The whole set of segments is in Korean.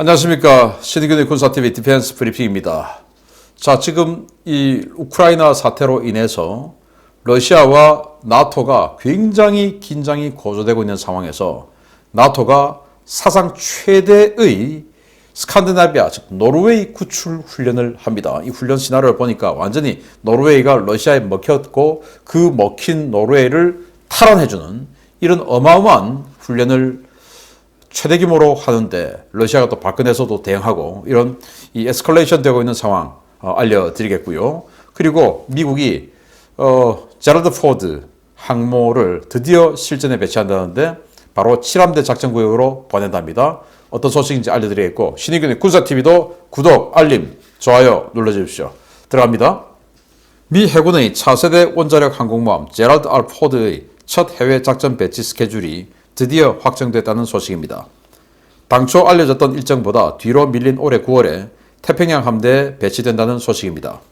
안녕하십니까. 신의균의 군사TV 디펜스 브리핑입니다. 자, 지금 이 우크라이나 사태로 인해서 러시아와 나토가 굉장히 긴장이 고조되고 있는 상황에서 나토가 사상 최대의 스칸디나비아, 즉 노르웨이 구출 훈련을 합니다. 이 훈련 시나리오를 보니까 완전히 노르웨이가 러시아에 먹혔고 그 먹힌 노르웨이를 탈환해주는 이런 어마어마한 훈련을 최대 규모로 하는데 러시아가 또 발끈해서도 대응하고 이런 이 에스컬레이션 되고 있는 상황 어, 알려드리겠고요. 그리고 미국이 어, 제라드 포드 항모를 드디어 실전에 배치한다는데 바로 7함대 작전구역으로 보낸답니다. 어떤 소식인지 알려드리겠고 신의균의 군사TV도 구독, 알림, 좋아요 눌러주십시오. 들어갑니다. 미 해군의 차세대 원자력 항공모함 제라드 알 포드의 첫 해외 작전 배치 스케줄이 드디어 확정됐다는 소식입니다. 당초 알려졌던 일정보다 뒤로 밀린 올해 9월에 태평양 함대에 배치된다는 소식입니다.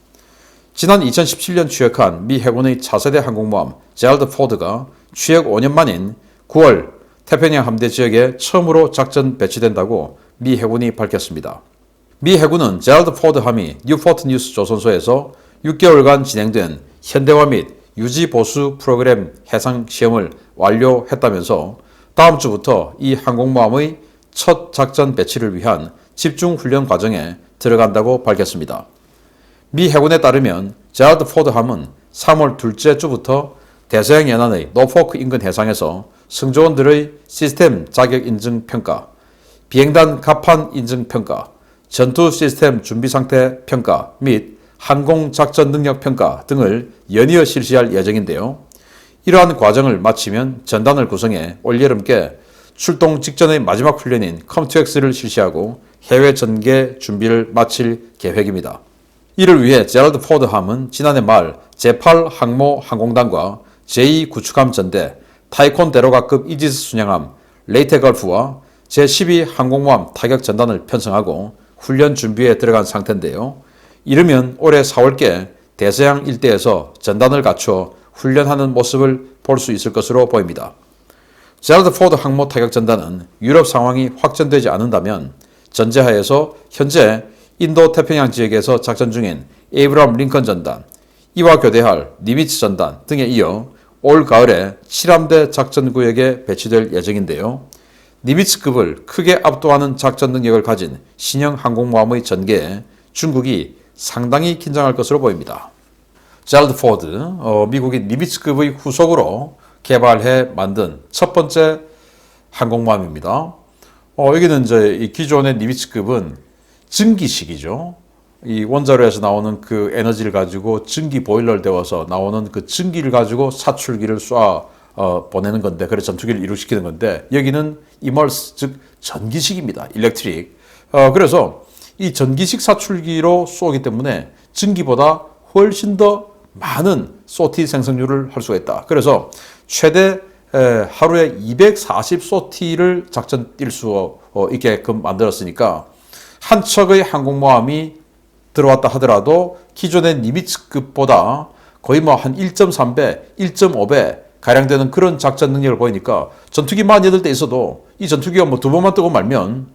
지난 2017년 취역한 미 해군의 차세대 항공모함 제랄드 포드가 취역 5년 만인 9월 태평양 함대 지역에 처음으로 작전 배치된다고 미 해군이 밝혔습니다. 미 해군은 제랄드 포드 함이 뉴포트 뉴스 조선소에서 6개월간 진행된 현대화 및 유지 보수 프로그램 해상 시험을 완료했다면서 다음 주부터 이 항공모함의 첫 작전 배치를 위한 집중 훈련 과정에 들어간다고 밝혔습니다. 미 해군에 따르면 제라드 포드함은 3월 둘째 주부터 대서양 연안의 노포크 인근 해상에서 승조원들의 시스템 자격 인증 평가, 비행단 갑판 인증 평가, 전투 시스템 준비 상태 평가 및 항공 작전 능력 평가 등을 연이어 실시할 예정인데요. 이러한 과정을 마치면 전단을 구성해 올여름께 출동 직전의 마지막 훈련인 컴투엑스를 실시하고 해외 전개 준비를 마칠 계획입니다. 이를 위해 제럴드 포드함은 지난해 말 제8 항모 항공단과 제2 구축함 전대, 타이콘 대로가급 이지스 순양함 레이테 걸프와 제12 항공모함 타격 전단을 편성하고 훈련 준비에 들어간 상태인데요. 이르면 올해 4월께 대서양 일대에서 전단을 갖춰 훈련하는 모습을 볼 수 있을 것으로 보입니다. 제라드 포드 항모 타격 전단은 유럽 상황이 확전되지 않는다면 전제하에서 현재 인도 태평양 지역에서 작전 중인 에이브람 링컨 전단, 이와 교대할 니미츠 전단 등에 이어 올 가을에 7함대 작전 구역에 배치될 예정인데요. 니미츠급을 크게 압도하는 작전 능력을 가진 신형 항공모함의 전개에 중국이 상당히 긴장할 것으로 보입니다. 제랄드 포드, 어, 미국이 니미츠급의 후속으로 개발해 만든 첫 번째 항공모함입니다. 어, 여기는 이제 이 기존의 니미츠급은 증기식이죠. 이 원자로에서 나오는 그 에너지를 가지고 증기 보일러를 데워서 나오는 그 증기를 가지고 사출기를 쏴 어, 보내는 건데, 그래서 전투기를 이루시키는 건데, 여기는 이멀스, 즉 전기식입니다. 일렉트릭. 어, 그래서 이 전기식 사출기로 쏘기 때문에 증기보다 훨씬 더 많은 소티 생성률을 할 수가 있다. 그래서 최대 에, 하루에 240 소티를 작전 뛸 수 있게끔 만들었으니까 한 척의 항공모함이 들어왔다 하더라도 기존의 니미츠급보다 거의 뭐 한 1.3배, 1.5배 가량 되는 그런 작전 능력을 보이니까 전투기만 8대 있어도 이 전투기가 뭐 두 번만 뜨고 말면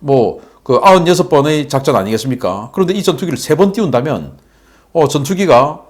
뭐 그 96번의 작전 아니겠습니까? 그런데 이 전투기를 세 번 띄운다면 어 전투기가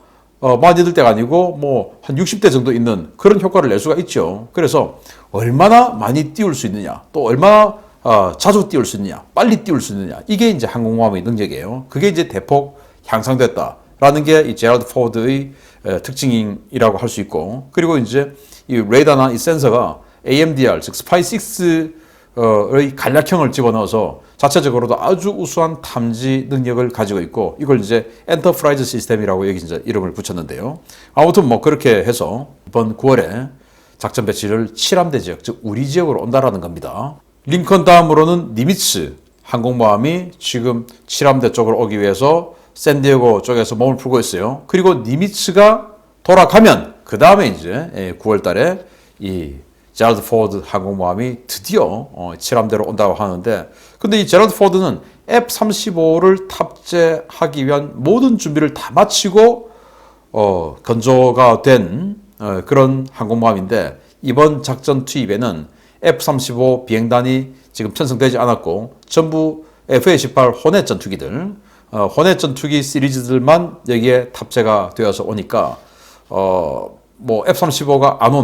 어 48대가 아니고 뭐 한 60대 정도 있는 그런 효과를 낼 수가 있죠. 그래서 얼마나 많이 띄울 수 있느냐, 또 얼마나 어, 자주 띄울 수 있느냐, 빨리 띄울 수 있느냐. 이게 이제 항공모함의 능력이에요. 그게 이제 대폭 향상됐다라는 게 이 제라드 포드의 에, 특징이라고 할 수 있고, 그리고 이제 이 레이더나 이 센서가 AMDR, 즉 스파이 6 의 간략형을 집어넣어서 자체적으로도 아주 우수한 탐지 능력을 가지고 있고, 이걸 이제 엔터프라이즈 시스템이라고 여기 이제 이름을 붙였는데요. 아무튼 뭐 그렇게 해서 이번 9월에 작전 배치를 7함대 지역, 즉 우리 지역으로 온다라는 겁니다. 링컨 다음으로는 니미츠 항공모함이 지금 7함대 쪽으로 오기 위해서 샌디에고 쪽에서 몸을 풀고 있어요. 그리고 니미츠가 돌아가면 그 다음에 이제 9월 달에 이 제라드 포드 항공모함이 드디어 7함대로 온다고 하는데 근데 이 제라드 포드는 F-35를 탑재하기 위한 모든 준비를 다 마치고 어, 건조가 된 어, 그런 항공모함인데 이번 작전 투입에는 F-35 비행단이 지금 편성되지 않았고 전부 F-18 호넷 전투기들, 어, 호넷 전투기 시리즈들만 여기에 탑재가 되어서 오니까 어, 뭐 F-35가 안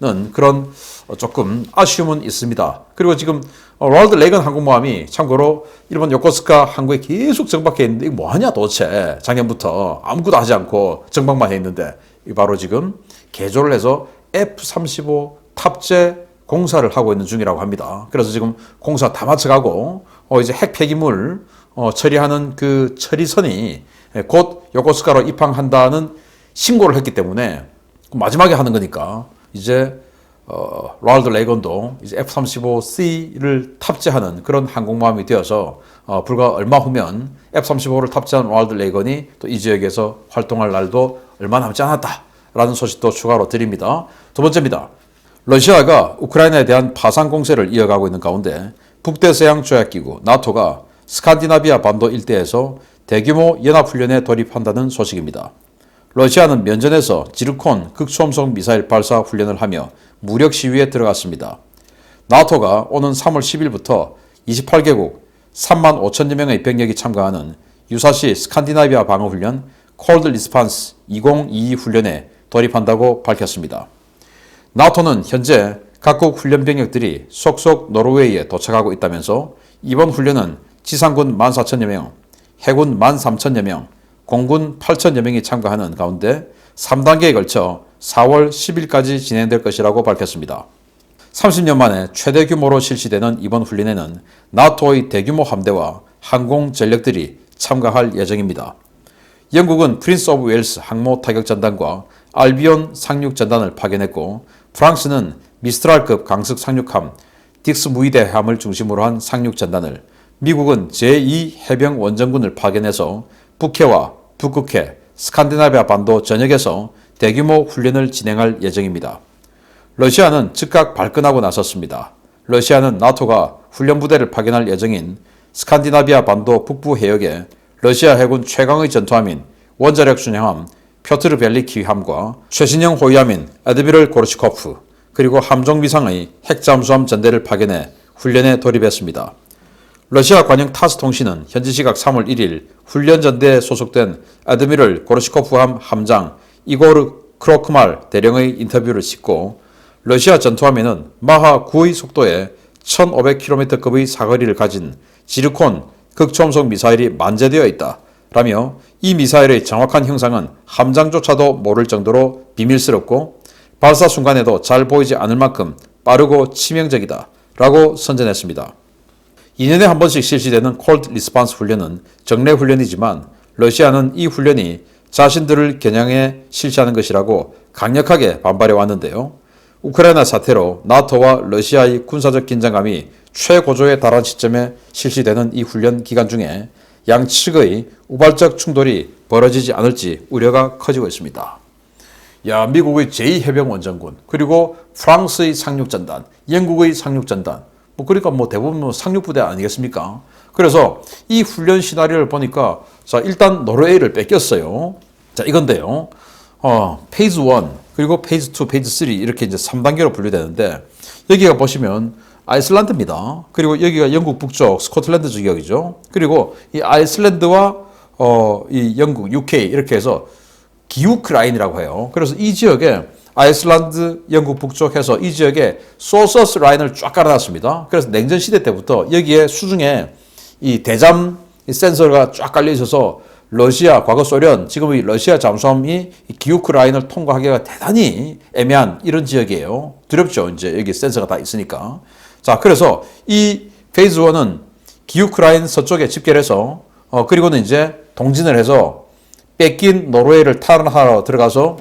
오는 그런 어, 조금 아쉬움은 있습니다. 그리고 지금 어, 로널드 레이건 항공모함이 참고로 일본 요코스카 항구에 계속 정박해 있는데 이거 뭐하냐 도대체 작년부터 아무것도 하지 않고 정박만 해 있는데 이 바로 지금 개조를 해서 F-35 탑재 공사를 하고 있는 중이라고 합니다. 그래서 지금 공사 다 마쳐가고 어 이제 핵 폐기물 어 처리하는 그 처리선이 곧 요코스카로 입항한다는 신고를 했기 때문에 마지막에 하는 거니까 이제 어, 로널드 레이건도 이제 F-35C를 탑재하는 그런 항공모함이 되어서 어, 불과 얼마 후면 F-35를 탑재한 로널드 레이건이 또 이 지역에서 활동할 날도 얼마 남지 않았다라는 소식도 추가로 드립니다. 두 번째입니다. 러시아가 우크라이나에 대한 파상 공세를 이어가고 있는 가운데 북대서양 조약기구 나토가 스칸디나비아 반도 일대에서 대규모 연합훈련에 돌입한다는 소식입니다. 러시아는 면전에서 지르콘 극초음속 미사일 발사 훈련을 하며 무력 시위에 들어갔습니다. 나토가 오는 3월 10일부터 28개국 3만 5천여 명의 병력이 참가하는 유사시 스칸디나비아 방어훈련 콜드 리스판스 2022 훈련에 돌입한다고 밝혔습니다. 나토는 현재 각국 훈련 병력들이 속속 노르웨이에 도착하고 있다면서 이번 훈련은 지상군 14,000여 명, 해군 13,000여 명, 공군 8천여 명이 참가하는 가운데 3단계에 걸쳐 4월 10일까지 진행될 것이라고 밝혔습니다. 30년 만에 최대 규모로 실시되는 이번 훈련에는 나토의 대규모 함대와 항공 전력들이 참가할 예정입니다. 영국은 프린스 오브 웨일스 항모 타격 전단과 알비온 상륙 전단을 파견했고 프랑스는 미스트랄급 강습 상륙함 딕스 무이대함을 중심으로 한 상륙 전단을 미국은 제2 해병 원정군을 파견해서 북해와 북극해, 스칸디나비아 반도 전역에서 대규모 훈련을 진행할 예정입니다. 러시아는 즉각 발끈하고 나섰습니다. 러시아는 나토가 훈련 부대를 파견할 예정인 스칸디나비아 반도 북부 해역에 러시아 해군 최강의 전투함인 원자력 순양함 표트르 벨리키함과 최신형 호위함인 에드비를 고르치코프 그리고 함정 위상의 핵잠수함 전대를 파견해 훈련에 돌입했습니다. 러시아 관영 타스 통신은 현지 시각 3월 1일 훈련 전대에 소속된 아드미럴 고르시코프함 함장 이고르 크로크말 대령의 인터뷰를 싣고 러시아 전투함에는 마하 9의 속도에 1500km급의 사거리를 가진 지르콘 극초음속 미사일이 만재되어 있다. 라며 이 미사일의 정확한 형상은 함장조차도 모를 정도로 비밀스럽고 발사 순간에도 잘 보이지 않을 만큼 빠르고 치명적이다. 라고 선전했습니다. 2년에 한 번씩 실시되는 콜드 리스판스 훈련은 정례 훈련이지만 러시아는 이 훈련이 자신들을 겨냥해 실시하는 것이라고 강력하게 반발해 왔는데요. 우크라이나 사태로 나토와 러시아의 군사적 긴장감이 최고조에 달한 시점에 실시되는 이 훈련 기간 중에 양측의 우발적 충돌이 벌어지지 않을지 우려가 커지고 있습니다. 야, 미국의 제2해병 원정군, 그리고 프랑스의 상륙전단, 영국의 상륙전단, 뭐 그러니까 뭐 대부분 뭐 상륙부대 아니겠습니까? 그래서 이 훈련 시나리오를 보니까 자 일단 노르웨이를 뺏겼어요. 자 이건데요. 어 페이즈 1 그리고 페이즈 2, 페이즈 3 이렇게 이제 3단계로 분류되는데 여기가 보시면 아이슬란드입니다. 그리고 여기가 영국 북쪽 스코틀랜드 지역이죠. 그리고 이 아이슬란드와 어, 이 영국, UK 이렇게 해서 기우크 라인이라고 해요. 그래서 이 지역에 아이슬란드, 영국 북쪽 해서 이 지역에 소서스 라인을 쫙 깔아놨습니다. 그래서 냉전 시대 때부터 여기에 수중에 이 대잠 센서가 쫙 깔려 있어서 러시아, 과거 소련, 지금의 러시아 잠수함이 기우크 라인을 통과하기가 대단히 애매한 이런 지역이에요. 두렵죠. 이제 여기 센서가 다 있으니까. 자, 그래서 이 페이즈 1은 기우크 라인 서쪽에 집결해서 어, 그리고는 이제 동진을 해서 뺏긴 노르웨이를 탈환하러 들어가서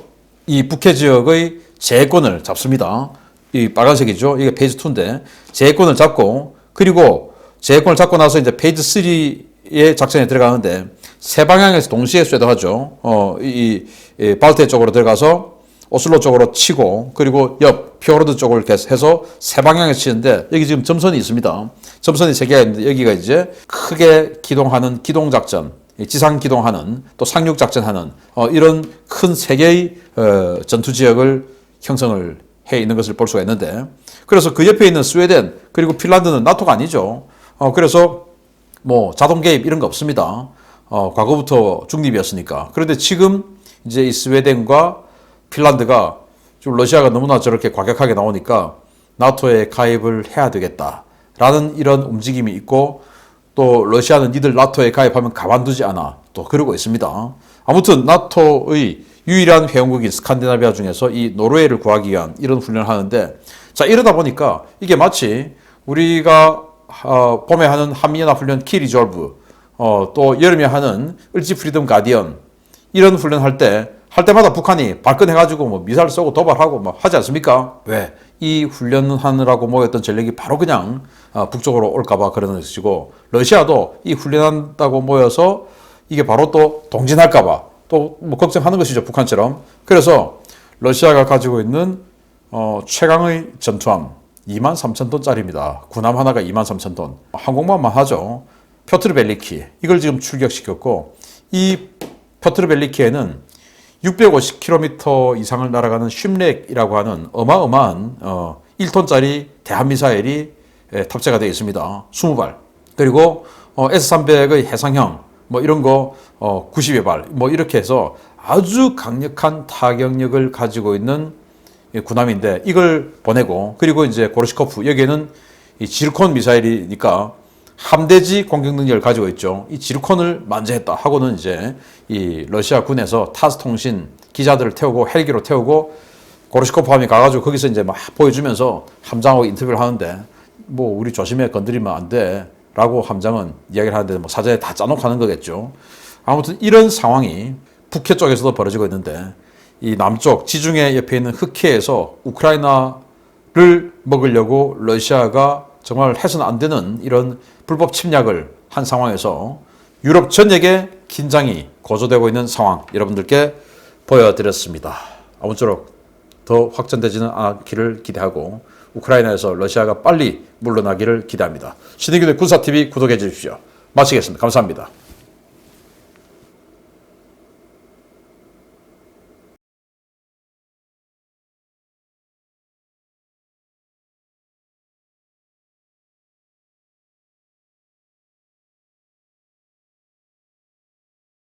이 북해 지역의 재권을 잡습니다. 이 빨간색이죠. 이게 페이지 2인데 재권을 잡고 그리고 재권을 잡고 나서 이제 페이지 3의 작전에 들어가는데 세 방향에서 동시에 쇄도하죠. 어, 이, 이 발트 쪽으로 들어가서 오슬로 쪽으로 치고 그리고 옆 피오르드 쪽을 해서 세 방향에서 치는데 여기 지금 점선이 있습니다. 점선이 세 개가 있는데 여기가 이제 크게 기동하는 기동 작전 지상 기동하는 또 상륙 작전하는 어, 이런 큰 세 개의 어, 전투 지역을 형성을 해 있는 것을 볼 수가 있는데 그래서 그 옆에 있는 스웨덴 그리고 핀란드는 나토가 아니죠. 어, 그래서 뭐 자동 개입 이런 거 없습니다. 어, 과거부터 중립이었으니까. 그런데 지금 이제 이 스웨덴과 핀란드가 좀 러시아가 너무나 저렇게 과격하게 나오니까 나토에 가입을 해야 되겠다라는 이런 움직임이 있고 또 러시아는 니들 나토에 가입하면 가만두지 않아 또 그러고 있습니다. 아무튼 나토의 유일한 회원국인 스칸디나비아 중에서 이 노르웨이를 구하기 위한 이런 훈련을 하는데 자 이러다 보니까 이게 마치 우리가 어, 봄에 하는 한미연합 훈련 키 리졸브 어, 또 여름에 하는 을지 프리덤 가디언 이런 훈련 할 때 할 때마다 북한이 발끈해가지고 뭐 미사일 쏘고 도발하고 막 하지 않습니까? 왜? 이 훈련하느라고 모였던 전력이 바로 그냥 어, 북쪽으로 올까봐 그러는 것이고 러시아도 이 훈련한다고 모여서 이게 바로 또 동진할까봐 또 뭐 걱정하는 것이죠 북한처럼. 그래서 러시아가 가지고 있는 어, 최강의 전투함 2만 3천 톤짜리입니다. 군함 하나가 2만 3천 톤. 항공모함만 하죠. 표트르 벨리키 이걸 지금 출격시켰고 이 표트르 벨리키에는 650km 이상을 날아가는 쉼렉이라고 하는 어마어마한 어, 1톤짜리 대한미사일이 에, 탑재가 되어 있습니다. 20발. 그리고 어, S300의 해상형 뭐 이런 거 어, 90여 발. 뭐 이렇게 해서 아주 강력한 타격력을 가지고 있는 이 군함인데 이걸 보내고 그리고 이제 고르시코프 여기에는 이 지르콘 미사일이니까 함대지 공격 능력을 가지고 있죠. 이 지르콘을 만재했다 하고는 이제 이 러시아 군에서 타스 통신 기자들을 태우고 헬기로 태우고 고르시코프 함이 가가지고 거기서 이제 막 보여주면서 함장하고 인터뷰를 하는데 뭐 우리 조심해 건드리면 안 돼 라고 함장은 이야기를 하는데 뭐 사전에 다 짜놓고 하는 거겠죠. 아무튼 이런 상황이 북해 쪽에서도 벌어지고 있는데 이 남쪽 지중해 옆에 있는 흑해에서 우크라이나를 먹으려고 러시아가 정말 해서는 안 되는 이런 불법 침략을 한 상황에서 유럽 전역에 긴장이 고조되고 있는 상황 여러분들께 보여드렸습니다. 아무쪼록 더 확전되지는 않기를 기대하고 우크라이나에서 러시아가 빨리 물러나기를 기대합니다. 신의균의 군사TV 구독해 주십시오. 마치겠습니다. 감사합니다.